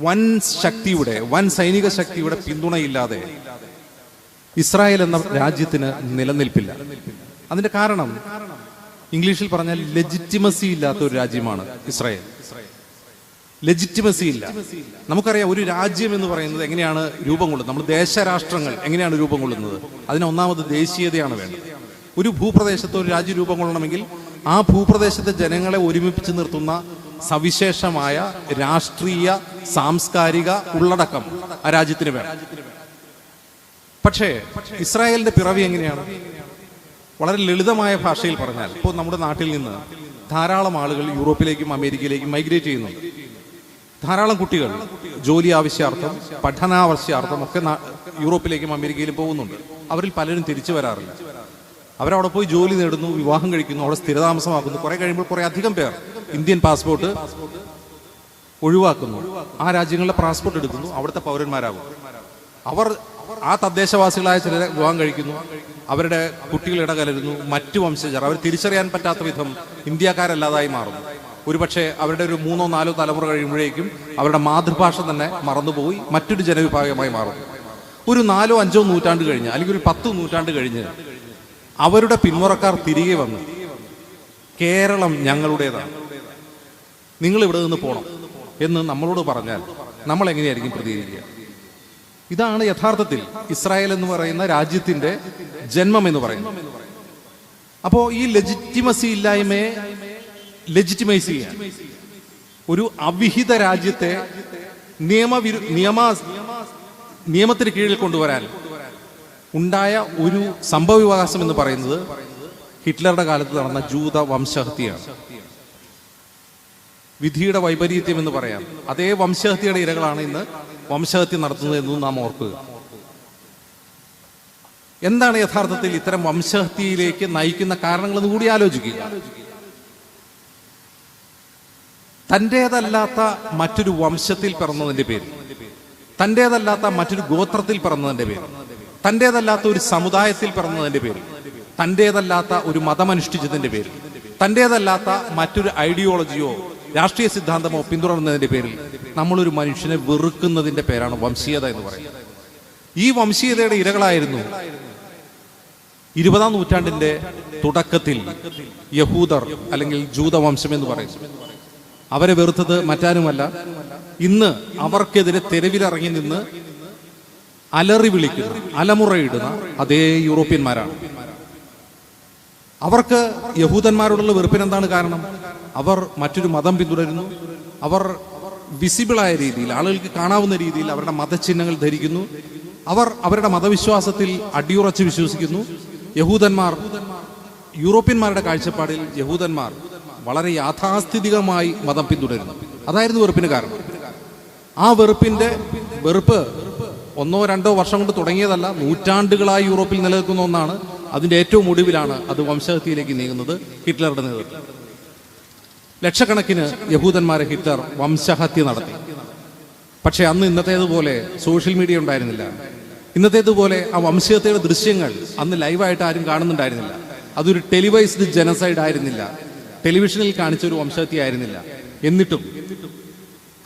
വൻ ശക്തിയുടെ വൻ സൈനിക ശക്തിയുടെ പിന്തുണയില്ലാതെ ഇസ്രായേൽ എന്ന രാജ്യത്തിന് നിലനിൽപ്പില്ല. അതിന്റെ കാരണം ഇംഗ്ലീഷിൽ പറഞ്ഞാൽ ലെജിറ്റിമസി ഇല്ലാത്ത ഒരു രാജ്യമാണ് ഇസ്രായേൽ. ലെജിറ്റിമസി ഇല്ല. നമുക്കറിയാം ഒരു രാജ്യം എന്ന് പറയുന്നത് എങ്ങനെയാണ് രൂപം കൊള്ളുന്നത്? നമ്മൾ ദേശരാഷ്ട്രങ്ങൾ എങ്ങനെയാണ് രൂപം കൊള്ളുന്നത്? അതിന് ഒന്നാമത് ദേശീയതയാണ് വേണ്ടത്. ഒരു ഭൂപ്രദേശത്ത് ഒരു രാജ്യം രൂപം കൊള്ളണമെങ്കിൽ ആ ഭൂപ്രദേശത്തെ ജനങ്ങളെ ഒരുമിപ്പിച്ച് നിർത്തുന്ന സവിശേഷമായ രാഷ്ട്രീയ സാംസ്കാരിക ഉള്ളടക്കം ആ രാജ്യത്തിന് വേണം. പക്ഷേ ഇസ്രായേലിന്റെ പിറവി എങ്ങനെയാണ്? വളരെ ലളിതമായ ഭാഷയിൽ പറഞ്ഞാൽ ഇപ്പോൾ നമ്മുടെ നാട്ടിൽ നിന്ന് ധാരാളം ആളുകൾ യൂറോപ്പിലേക്കും അമേരിക്കയിലേക്കും മൈഗ്രേറ്റ് ചെയ്യുന്നുണ്ട്. ധാരാളം കുട്ടികൾ ജോലി ആവശ്യാർത്ഥം പഠനാവശ്യാർത്ഥം ഒക്കെ യൂറോപ്പിലേക്കും അമേരിക്കയിലും പോകുന്നുണ്ട്. അവരിൽ പലരും തിരിച്ചു വരാറില്ല. അവരവിടെ പോയി ജോലി നേടുന്നു വിവാഹം കഴിക്കുന്നു അവിടെ സ്ഥിരതാമസമാക്കുന്നു. കുറെ കഴിയുമ്പോൾ കുറെ അധികം പേർ ഇന്ത്യൻ പാസ്പോർട്ട് ഒഴിവാക്കുന്നു. ആ രാജ്യങ്ങളുടെ പാസ്പോർട്ട് എടുക്കുന്നു. അവിടുത്തെ പൗരന്മാരാകും. അവർ ആ തദ്ദേശവാസികളായ ചിലരെ വിവാഹം കഴിക്കുന്നു. അവരുടെ കുട്ടികൾ ഇടകലരുന്നു. മറ്റു വംശജർ. അവർ തിരിച്ചറിയാൻ പറ്റാത്ത വിധം ഇന്ത്യക്കാരല്ലാതായി മാറുന്നു. ഒരുപക്ഷെ അവരുടെ ഒരു മൂന്നോ നാലോ തലമുറ കഴിയുമ്പോഴേക്കും അവരുടെ മാതൃഭാഷ തന്നെ മറന്നുപോയി മറ്റൊരു ജനവിഭാഗമായി മാറുന്നു. ഒരു നാലോ അഞ്ചോ നൂറ്റാണ്ട് കഴിഞ്ഞ് അല്ലെങ്കിൽ ഒരു പത്ത് നൂറ്റാണ്ട് കഴിഞ്ഞ് അവരുടെ പിന്മുറക്കാർ തിരികെ വന്നു കേരളം ഞങ്ങളുടേതാണ്. നിങ്ങൾ ഇവിടെ നിന്ന് പോകണം എന്ന് നമ്മളോട് പറഞ്ഞാൽ നമ്മൾ എങ്ങനെയായിരിക്കും പ്രതികരിക്കുക? ഇതാണ് യഥാർത്ഥത്തിൽ ഇസ്രായേൽ എന്ന് പറയുന്ന രാജ്യത്തിന്റെ ജന്മം എന്ന് പറയുന്നത്. അപ്പോ ഈ ലെജിറ്റിമസി ഇല്ലായ്മയെ ലെജിറ്റിമൈസ് ചെയ്യാൻ ഒരു അവിഹിത രാജ്യത്തെ നിയമവിരു നിയമ നിയമത്തിന് കീഴിൽ കൊണ്ടുവരാൻ ഉണ്ടായ ഒരു സംഭവ വികാസം എന്ന് പറയുന്നത് ഹിറ്റ്ലറുടെ കാലത്ത് നടന്ന ജൂത വംശഹത്യയാണ്. വിധിയുടെ വൈപരീത്യം എന്ന് പറയാം. അതേ വംശഹത്യയുടെ ഇരകളാണ് ഇന്ന് വംശഹത്യ നടത്തുന്നത് എന്നും നാം ഓർക്കുക. എന്താണ് യഥാർത്ഥത്തിൽ ഇത്തരം വംശഹത്യയിലേക്ക് നയിക്കുന്ന കാരണങ്ങളെന്ന് കൂടി ആലോചിക്കുക. തന്റേതല്ലാത്ത മറ്റൊരു വംശത്തിൽ പിറന്നതിന്റെ പേര്. തന്റേതല്ലാത്ത മറ്റൊരു ഗോത്രത്തിൽ പിറന്നതിന്റെ പേര്. തന്റേതല്ലാത്ത ഒരു സമുദായത്തിൽ പിറന്നതിന്റെ പേര്. തന്റേതല്ലാത്ത ഒരു മതമനുഷ്ഠിച്ചതിന്റെ പേര്. തന്റേതല്ലാത്ത മറ്റൊരു ഐഡിയോളജിയോ രാഷ്ട്രീയ സിദ്ധാന്തമോ പിന്തുടർന്നതിന്റെ പേരിൽ നമ്മളൊരു മനുഷ്യനെ വെറുക്കുന്നതിന്റെ പേരാണ് വംശീയത എന്ന് പറയുന്നത്. ഈ വംശീയതയുടെ ഇരകളായിരുന്നു ഇരുപതാം നൂറ്റാണ്ടിന്റെ തുടക്കത്തിൽ യഹൂദർ അല്ലെങ്കിൽ ജൂതവംശം എന്ന് പറയുന്നു അവരെ വെറുത്തത് മറ്റാരുമല്ല. ഇന്ന് അവർക്കെതിരെ തെരുവിലിറങ്ങി നിന്ന് അലറി വിളിക്കുന്ന അലമുറയിടുന്ന അതേ യൂറോപ്യന്മാരാണ്. അവർക്ക് യഹൂദന്മാരോടുള്ള വെറുപ്പിന് എന്താണ് കാരണം? അവർ മറ്റൊരു മതം പിന്തുടരുന്നു. അവർ വിസിബിളായ രീതിയിൽ ആളുകൾക്ക് കാണാവുന്ന രീതിയിൽ അവരുടെ മതചിഹ്നങ്ങൾ ധരിക്കുന്നു. അവർ അവരുടെ മതവിശ്വാസത്തിൽ അടിയുറച്ച് വിശ്വസിക്കുന്നു. യഹൂദന്മാർ യൂറോപ്യന്മാരുടെ കാഴ്ചപ്പാടിൽ യഹൂദന്മാർ വളരെ യാഥാസ്ഥിതികമായി മതം പിന്തുടരുന്നു. അതായിരുന്നു വെറുപ്പിന് കാരണം. ആ വെറുപ്പിന്റെ വെറുപ്പ് ഒന്നോ രണ്ടോ വർഷം കൊണ്ട് തുടങ്ങിയതല്ല നൂറ്റാണ്ടുകളായി യൂറോപ്പിൽ നിലനിൽക്കുന്ന ഒന്നാണ്. അതിന്റെ ഏറ്റവും ഒടുവിലാണ് അത് വംശഹത്യയിലേക്ക് നീങ്ങുന്നത് ഹിറ്റ്ലറുടെ നേതൃത്വം. ലക്ഷക്കണക്കിന് യഹൂദന്മാരെ ഹിറ്റ്ലർ വംശഹത്യ നടത്തി. പക്ഷെ അന്ന് ഇന്നത്തേതുപോലെ സോഷ്യൽ മീഡിയ ഉണ്ടായിരുന്നില്ല. ഇന്നത്തേതുപോലെ ആ വംശഹത്യയുടെ ദൃശ്യങ്ങൾ അന്ന് ലൈവായിട്ട് ആരും കാണുന്നുണ്ടായിരുന്നില്ല. അതൊരു ടെലിവൈസ്ഡ് ജനസൈഡ് ആയിരുന്നില്ല. ടെലിവിഷനിൽ കാണിച്ച ഒരു വംശഹത്യ ആയിരുന്നില്ല. എന്നിട്ടും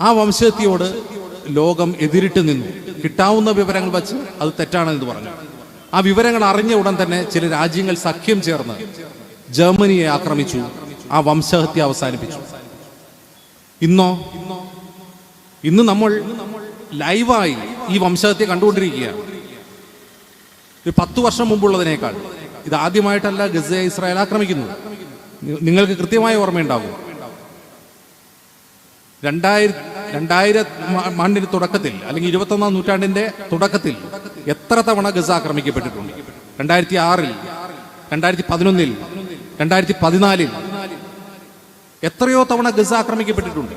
ആ വംശഹത്യയോട് ലോകം എതിരിട്ട് നിന്നു. കിട്ടാവുന്ന വിവരങ്ങൾ വച്ച് അത് തെറ്റാണെന്ന് പറഞ്ഞു. ആ വിവരങ്ങൾ അറിഞ്ഞ ഉടൻ തന്നെ ചില രാജ്യങ്ങൾ സഖ്യം ചേർന്ന് ജർമ്മനിയെ ആക്രമിച്ചു ആ വംശഹത്യ അവസാനിപ്പിച്ചു. ഇന്നോ ഇന്ന് നമ്മൾ ലൈവായി ഈ വംശഹത്യ കണ്ടുകൊണ്ടിരിക്കുകയാണ്. ഒരു പത്ത് വർഷം മുമ്പുള്ളതിനേക്കാൾ ഇത് ആദ്യമായിട്ടല്ല ഗസയെ ഇസ്രായേൽ ആക്രമിക്കുന്നു നിങ്ങൾക്ക് കൃത്യമായ ഓർമ്മയുണ്ടാകും. രണ്ടായിരം രണ്ടായിരം ആണ്ടിന് തുടക്കത്തിൽ അല്ലെങ്കിൽ ഇരുപത്തൊന്നാം നൂറ്റാണ്ടിന്റെ തുടക്കത്തിൽ എത്ര തവണ ഗസ ആക്രമിക്കപ്പെട്ടിട്ടുണ്ട്? രണ്ടായിരത്തി ആറിൽ രണ്ടായിരത്തി പതിനൊന്നിൽ രണ്ടായിരത്തി പതിനാലിൽ എത്രയോ തവണ ഗസ ആക്രമിക്കപ്പെട്ടിട്ടുണ്ട്.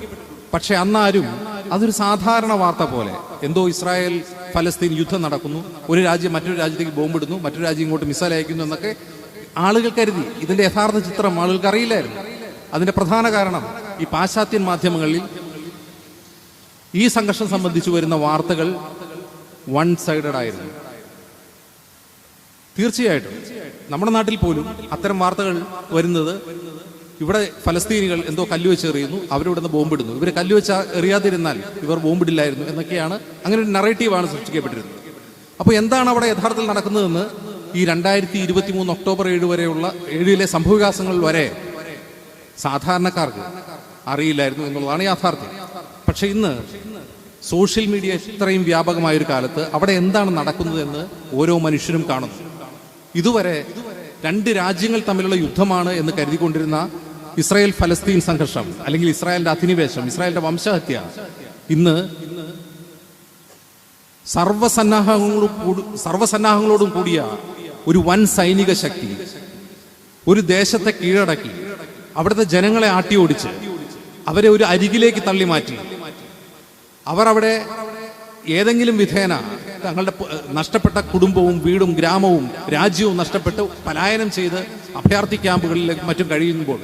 പക്ഷെ അന്നാരും അതൊരു സാധാരണ വാർത്ത പോലെ എന്തോ ഇസ്രായേൽ ഫലസ്തീൻ യുദ്ധം നടക്കുന്നു ഒരു രാജ്യം മറ്റൊരു രാജ്യത്തേക്ക് ബോംബിടുന്നു മറ്റൊരു രാജ്യം ഇങ്ങോട്ട് മിസൈൽ അയക്കുന്നു എന്നൊക്കെ ആളുകൾ കരുതി. ഇതിന്റെ യഥാർത്ഥ ചിത്രം ആളുകൾക്ക് അറിയില്ലായിരുന്നു. അതിന്റെ പ്രധാന കാരണം ഈ പാശ്ചാത്യൻ മാധ്യമങ്ങളിൽ ഈ സംഘർഷം സംബന്ധിച്ച് വരുന്ന വാർത്തകൾ വൺ സൈഡഡ് ആയിരുന്നു. തീർച്ചയായിട്ടും. നമ്മുടെ നാട്ടിൽ പോലും അത്തരം വാർത്തകൾ വരുന്നത് ഇവിടെ ഫലസ്തീനികൾ എന്തോ കല്ലുവെച്ച് എറിയുന്നു അവരിവിടുന്ന് ബോംബിടുന്നു ഇവർ കല്ലുവെച്ച് എറിയാതിരുന്നാൽ ഇവർ ബോംബിടില്ലായിരുന്നു എന്നൊക്കെയാണ് അങ്ങനെ ഒരു നറേറ്റീവാണ് സൃഷ്ടിക്കപ്പെട്ടിരുന്നത്. അപ്പോൾ എന്താണ് അവിടെ യഥാർത്ഥത്തിൽ നടക്കുന്നതെന്ന് ഈ രണ്ടായിരത്തി ഇരുപത്തി മൂന്ന് ഒക്ടോബർ ഏഴ് വരെയുള്ള ഏഴിലെ സംഭവവികാസങ്ങൾ വരെ സാധാരണക്കാർക്ക് അറിയില്ലായിരുന്നു എന്നുള്ളതാണ് യാഥാർത്ഥ്യം. പക്ഷെ ഇന്ന് സോഷ്യൽ മീഡിയ ഇത്രയും വ്യാപകമായ ഒരു കാലത്ത് അവിടെ എന്താണ് നടക്കുന്നത് എന്ന് ഓരോ മനുഷ്യരും കാണുന്നു. ഇതുവരെ രണ്ട് രാജ്യങ്ങൾ തമ്മിലുള്ള യുദ്ധമാണ് എന്ന് കരുതിക്കൊണ്ടിരുന്ന ഇസ്രായേൽ ഫലസ്തീൻ സംഘർഷം അല്ലെങ്കിൽ ഇസ്രായേലിന്റെ അധിനിവേശം ഇസ്രായേലിന്റെ വംശഹത്യ ഇന്ന് സർവസന്നാഹങ്ങളോടും സർവസന്നാഹങ്ങളോടും കൂടിയ ഒരു വൻ സൈനിക ശക്തി ഒരു ദേശത്തെ കീഴടക്കി അവിടുത്തെ ജനങ്ങളെ ആട്ടി ഓടിച്ച് അവരെ ഒരു അരികിലേക്ക് തള്ളി മാറ്റി അവർ അവിടെ ഏതെങ്കിലും വിധേന തങ്ങളുടെ നഷ്ടപ്പെട്ട കുടുംബവും വീടും ഗ്രാമവും രാജ്യവും നഷ്ടപ്പെട്ട് പലായനം ചെയ്ത് അഭയാർത്ഥി ക്യാമ്പുകളിലേക്ക് മറ്റും കഴിയുമ്പോൾ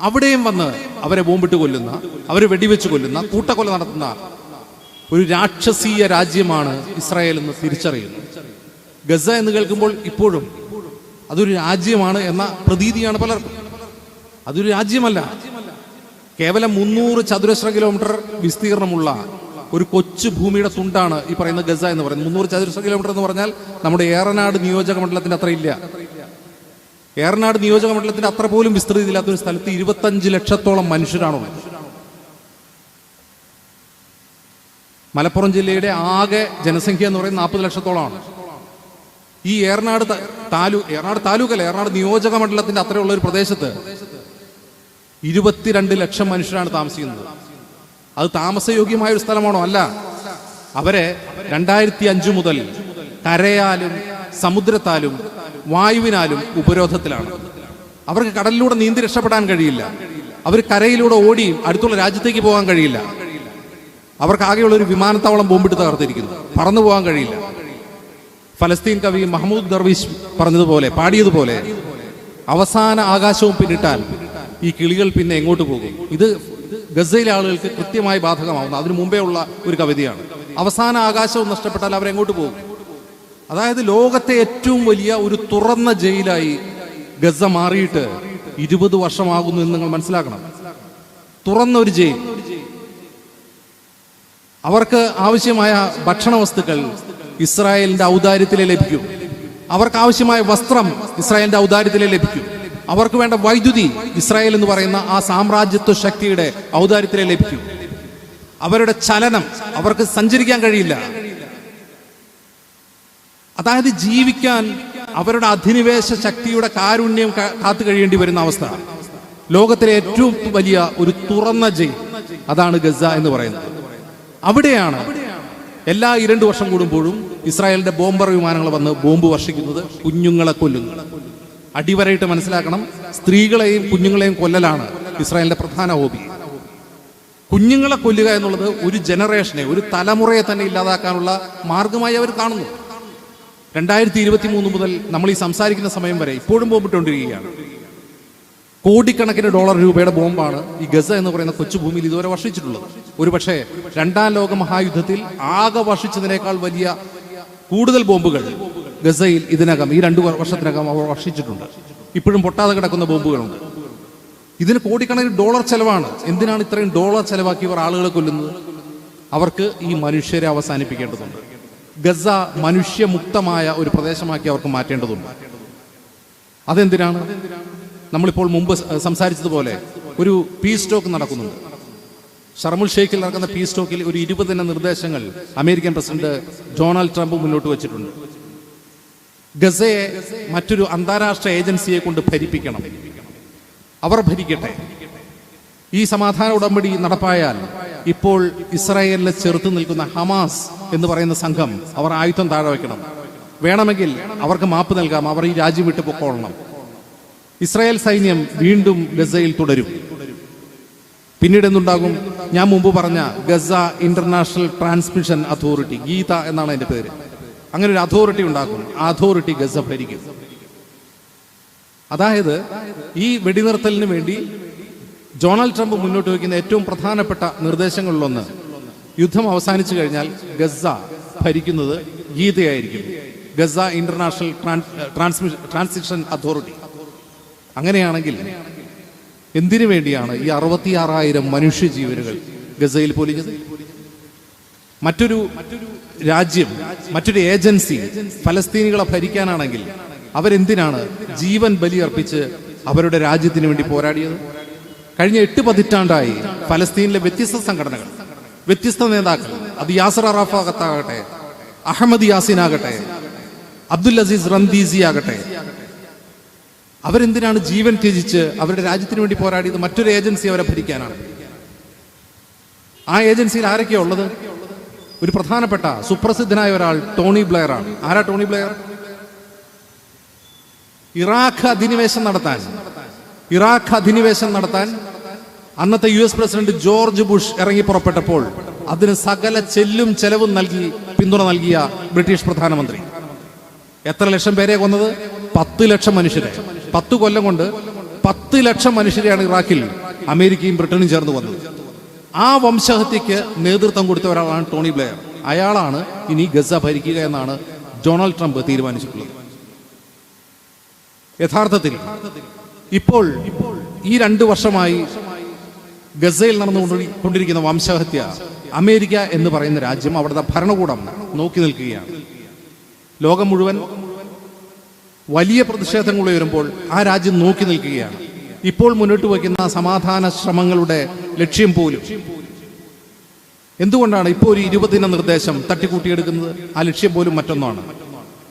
അവിടെയും വന്ന് അവരെ ബോംബിട്ട് കൊല്ലുന്ന അവരെ വെടിവെച്ച് കൊല്ലുന്ന കൂട്ടക്കൊല നടത്തുന്ന ഒരു രാക്ഷസീയ രാജ്യമാണ് ഇസ്രായേൽ എന്ന് തിരിച്ചറിയുന്നു. ഗസ എന്ന് കേൾക്കുമ്പോൾ ഇപ്പോഴും അതൊരു രാജ്യമാണ് എന്ന പ്രതീതിയാണ് പലർക്കും. അതൊരു രാജ്യമല്ല. കേവലം മുന്നൂറ് ചതുരശ്ര കിലോമീറ്റർ വിസ്തീർണമുള്ള ഒരു കൊച്ചു ഭൂമിയുടെ തുണ്ടാണ് ഈ പറയുന്ന ഗസ എന്ന് പറയുന്നത്. മുന്നൂറ് ചതുരശ്ര കിലോമീറ്റർ എന്ന് പറഞ്ഞാൽ നമ്മുടെ ഏറനാട് നിയോജക മണ്ഡലത്തിന്റെ അത്ര ഇല്ല. ഏറനാട് നിയോജക മണ്ഡലത്തിന്റെ അത്ര പോലും വിസ്തൃതി ഇല്ലാത്ത ഒരു സ്ഥലത്ത് ഇരുപത്തഞ്ച് ലക്ഷത്തോളം മനുഷ്യരാണുള്ളത് മലപ്പുറം ജില്ലയുടെ ആകെ ജനസംഖ്യ എന്ന് പറയുന്നത് നാൽപ്പത് ലക്ഷത്തോളമാണ്. ഈ ഏറനാട് താലൂക്ക് താലൂ ഏറനാട് താലൂക്കല്ല ഏറനാട് നിയോജക മണ്ഡലത്തിന്റെ അത്രയുള്ള ഒരു പ്രദേശത്ത് ഇരുപത്തിരണ്ട് ലക്ഷം മനുഷ്യരാണ് താമസിക്കുന്നത്. അത് താമസയോഗ്യമായ ഒരു സ്ഥലമാണോ? അല്ല. അവരെ രണ്ടായിരത്തി അഞ്ചു മുതൽ കരയാലും സമുദ്രത്താലും വായുവിനാലും ഉപരോധത്തിലാണ്. അവർക്ക് കടലിലൂടെ നീന്തി രക്ഷപ്പെടാൻ കഴിയില്ല. അവർ കരയിലൂടെ ഓടി അടുത്തുള്ള രാജ്യത്തേക്ക് പോകാൻ കഴിയില്ല. അവർക്ക് ആകെയുള്ള ഒരു വിമാനത്താവളം ബോംബിട്ട് തകർത്തിരിക്കുന്നു. പറന്നു പോകാൻ കഴിയില്ല. ഫലസ്തീൻ കവി മഹമ്മൂദ് ദർവീഷ് പറഞ്ഞതുപോലെ പാടിയതുപോലെ അവസാന ആകാശവും പിന്നിട്ടാൽ ഈ കിളികൾ പിന്നെ എങ്ങോട്ട് പോകും? ഇത് ഗസയിലെ ആളുകൾക്ക് കൃത്യമായി ബാധകമാവുന്നു. അതിനു മുമ്പേ ഉള്ള ഒരു കവിതയാണ്. അവസാന ആകാശവും നഷ്ടപ്പെട്ടാൽ അവരെങ്ങോട്ട് പോകും? അതായത് ലോകത്തെ ഏറ്റവും വലിയ ഒരു തുറന്ന ജയിലായി ഗസ മാറിയിട്ട് ഇരുപത് വർഷമാകുന്നു എന്ന് നിങ്ങൾ മനസ്സിലാക്കണം. തുറന്ന ഒരു ജയിൽ. അവർക്ക് ആവശ്യമായ ഭക്ഷണ വസ്തുക്കൾ ഇസ്രായേലിന്റെ ഔദാര്യത്തിലെ ലഭിക്കും. അവർക്ക് ആവശ്യമായ വസ്ത്രം ഇസ്രായേലിന്റെ ഔദാര്യത്തിലെ ലഭിക്കും. അവർക്ക് വേണ്ട വൈദ്യുതി ഇസ്രായേൽ എന്ന് പറയുന്ന ആ സാമ്രാജ്യത്വ ശക്തിയുടെ ഔദാര്യത്തിലെ ലഭിക്കും. അവരുടെ ചലനം അവർക്ക് സഞ്ചരിക്കാൻ കഴിയില്ല. അതായത് ജീവിക്കാൻ അവരുടെ അധിനിവേശ ശക്തിയുടെ കാരുണ്യം കാത്തു കഴിയേണ്ടി വരുന്ന അവസ്ഥ. ലോകത്തിലെ ഏറ്റവും വലിയ ഒരു തുറന്ന ജയിൽ അതാണ് ഗസ എന്ന് പറയുന്നത്. അവിടെയാണ് എല്ലാ ഇരണ്ടു വർഷം കൂടുമ്പോഴും ഇസ്രായേലിന്റെ ബോംബർ വിമാനങ്ങൾ വന്ന് ബോംബ് വർഷിക്കുന്നത് കുഞ്ഞുങ്ങളെ കൊല്ലുന്നത്. അടിവരയിട്ട് മനസ്സിലാക്കണം സ്ത്രീകളെയും കുഞ്ഞുങ്ങളെയും കൊല്ലലാണ് ഇസ്രായേലിന്റെ പ്രധാന ഹോബി കുഞ്ഞുങ്ങളെ കൊല്ലുക എന്നുള്ളത് ഒരു ജനറേഷനെ ഒരു തലമുറയെ തന്നെ ഇല്ലാതാക്കാനുള്ള മാർഗമായി അവർ കാണുന്നു. രണ്ടായിരത്തി ഇരുപത്തി മൂന്ന് മുതൽ നമ്മൾ ഈ സംസാരിക്കുന്ന സമയം വരെ ഇപ്പോഴും ബോംബിട്ടുകൊണ്ടിരിക്കുകയാണ് കോടിക്കണക്കിന് ഡോളർ രൂപയുടെ ബോംബാണ് ഈ ഗസ എന്ന് പറയുന്ന കൊച്ചു ഭൂമിയിൽ ഇതുവരെ വർഷിച്ചിട്ടുള്ളത്. ഒരു പക്ഷേ രണ്ടാം ലോക മഹായുദ്ധത്തിൽ ആകെ വർഷിച്ചതിനേക്കാൾ വലിയ കൂടുതൽ ബോംബുകൾ ഗസയിൽ ഇതിനകം ഈ രണ്ടു വർ- വർഷത്തിനകം അവർ വർഷിച്ചിട്ടുണ്ട്. ഇപ്പോഴും പൊട്ടാതെ കിടക്കുന്ന ബോംബുകളുണ്ട്. ഇതിന് കോടിക്കണക്കിന് ഡോളർ ചെലവാണ്. എന്തിനാണ് ഇത്രയും ഡോളർ ചെലവാക്കി ഇവർ ആളുകളെ കൊല്ലുന്നത്? അവർക്ക് ഈ മനുഷ്യരെ അവസാനിപ്പിക്കേണ്ടതുണ്ട്. ഗസ മനുഷ്യമുക്തമായ ഒരു പ്രദേശമാക്കി അവർക്ക് മാറ്റേണ്ടതുണ്ട്. അതെന്തിനാണ്? നമ്മളിപ്പോൾ മുമ്പ് സംസാരിച്ചതുപോലെ ഒരു പീസ് ടോക്ക് നടക്കുന്നുണ്ട്. ഷർമുൽ ഷെയ്ഖിൽ നടക്കുന്ന പീസ് ടോക്കിൽ ഒരു ഇരുപതിന നിർദ്ദേശങ്ങൾ അമേരിക്കൻ പ്രസിഡന്റ് ഡൊണാൾഡ് ട്രംപ് മുന്നോട്ട് വെച്ചിട്ടുണ്ട്. ഗസയെ മറ്റൊരു അന്താരാഷ്ട്ര ഏജൻസിയെ കൊണ്ട് ഭരിപ്പിക്കണം. അവർ ഭരിക്കട്ടെ. ഈ സമാധാന ഉടമ്പടി നടപ്പായാൽ ഇപ്പോൾ ഇസ്രായേലിനെ ചെറുത്ത് നിൽക്കുന്ന ഹമാസ് എന്ന് പറയുന്ന സംഘം അവർ ആയുധം താഴെ വയ്ക്കണം. വേണമെങ്കിൽ അവർക്ക് മാപ്പ് നൽകാം. അവർ ഈ രാജ്യം വിട്ടു പൊക്കോളണം. ഇസ്രായേൽ സൈന്യം വീണ്ടും ഗസയിൽ തുടരും. പിന്നീട് എന്തുണ്ടാകും? ഞാൻ മുമ്പ് പറഞ്ഞ Gaza international transmission authority GITA എന്നാണ് അതിന്റെ പേര്. അങ്ങനെ ഒരു അതോറിറ്റി ഉണ്ടാക്കും അതോറിറ്റി ഗസ ഭരിക്കും അതായത് ഈ വെടിനിർത്തലിന് വേണ്ടി ഡൊണാൾഡ് ട്രംപ് മുന്നോട്ട് വയ്ക്കുന്ന ഏറ്റവും പ്രധാനപ്പെട്ട നിർദ്ദേശങ്ങളിലൊന്ന് യുദ്ധം അവസാനിച്ചു കഴിഞ്ഞാൽ ഗസ ഭരിക്കുന്നത് ഗീതയായിരിക്കും. ഗസ ഇന്റർനാഷണൽ ട്രാൻസിഷൻ അതോറിറ്റി അങ്ങനെയാണെങ്കിൽ എന്തിനു വേണ്ടിയാണ് ഈ അറുപത്തിയാറായിരം മനുഷ്യജീവനുകൾ ഗസയിൽ പൊലിഞ്ഞത്? മറ്റൊരു രാജ്യം മറ്റൊരു ഏജൻസി ഫലസ്തീനികളെ ഭരിക്കാനാണെങ്കിൽ അവരെന്തിനാണ് ജീവൻ ബലിയർപ്പിച്ച് അവരുടെ രാജ്യത്തിന് വേണ്ടി പോരാടിയത്? കഴിഞ്ഞ എട്ട് പതിറ്റാണ്ടായി ഫലസ്തീനിലെ വ്യത്യസ്ത സംഘടനകൾ വ്യത്യസ്ത നേതാക്കൾ അത് യാസർ അറാഫാകത്താകട്ടെ അഹമ്മദ് യാസിൻ ആകട്ടെ അബ്ദുൽ അസീസ് റന്ദീസി ആകട്ടെ അവരെന്തിനാണ് ജീവൻ ത്യജിച്ച് അവരുടെ രാജ്യത്തിന് വേണ്ടി പോരാടിയത്? മറ്റൊരു ഏജൻസി അവരെ ഭരിക്കാനാണ്. ആ ഏജൻസിയിൽ ആരൊക്കെയാ ഉള്ളത്? ഒരു പ്രധാനപ്പെട്ട സുപ്രസിദ്ധനായ ഒരാൾ ടോണി ബ്ലെയർ ആണ്. ആരാ ടോണി ബ്ലെയർ? ഇറാഖ് അധിനിവേശം നടത്താൻ. ഇറാഖ് അധിനിവേശം നടത്താൻ അന്നത്തെ U S president George Bush ഇറങ്ങി പുറപ്പെട്ടപ്പോൾ അതിന് സകല ചെല്ലും ചെലവും നൽകി പിന്തുണ നൽകിയ ബ്രിട്ടീഷ് പ്രധാനമന്ത്രി. എത്ര ലക്ഷം പേരെ കൊന്നത്? പത്ത് ലക്ഷം മനുഷ്യരെ. പത്ത് കൊല്ലം കൊണ്ട് പത്ത് ലക്ഷം മനുഷ്യരെയാണ് ഇറാഖിൽ അമേരിക്കയും ബ്രിട്ടനും ചേർന്ന് വന്നത്. ആ വംശഹത്യക്ക് നേതൃത്വം കൊടുത്ത ഒരാളാണ് ടോണി ബ്ലെയർ. അയാളാണ് ഇനി ഗസ ഭരിക്കുക എന്നാണ് ഡൊണാൾഡ് ട്രംപ് തീരുമാനിച്ചിട്ടുള്ളത്. യഥാർത്ഥത്തിൽ ഇപ്പോൾ ഈ രണ്ട് വർഷമായി ഗസയിൽ നടന്നുകൊണ്ടിരിക്കുന്ന വംശഹത്യ അമേരിക്ക എന്ന് പറയുന്ന രാജ്യം അവിടുത്തെ ഭരണകൂടം നോക്കി നിൽക്കുകയാണ്. ലോകം മുഴുവൻ വലിയ പ്രതിഷേധങ്ങൾ ഉയരുമ്പോൾ ആ രാജ്യം നോക്കി നിൽക്കുകയാണ്. ഇപ്പോൾ മുന്നോട്ട് വയ്ക്കുന്ന സമാധാന ശ്രമങ്ങളുടെ ലക്ഷ്യം പോലും. എന്തുകൊണ്ടാണ് ഇപ്പോൾ ഒരു ഇരുപതിന നിർദ്ദേശം തട്ടിക്കൂട്ടിയെടുക്കുന്നത്? ആ ലക്ഷ്യം പോലും മറ്റൊന്നാണ്.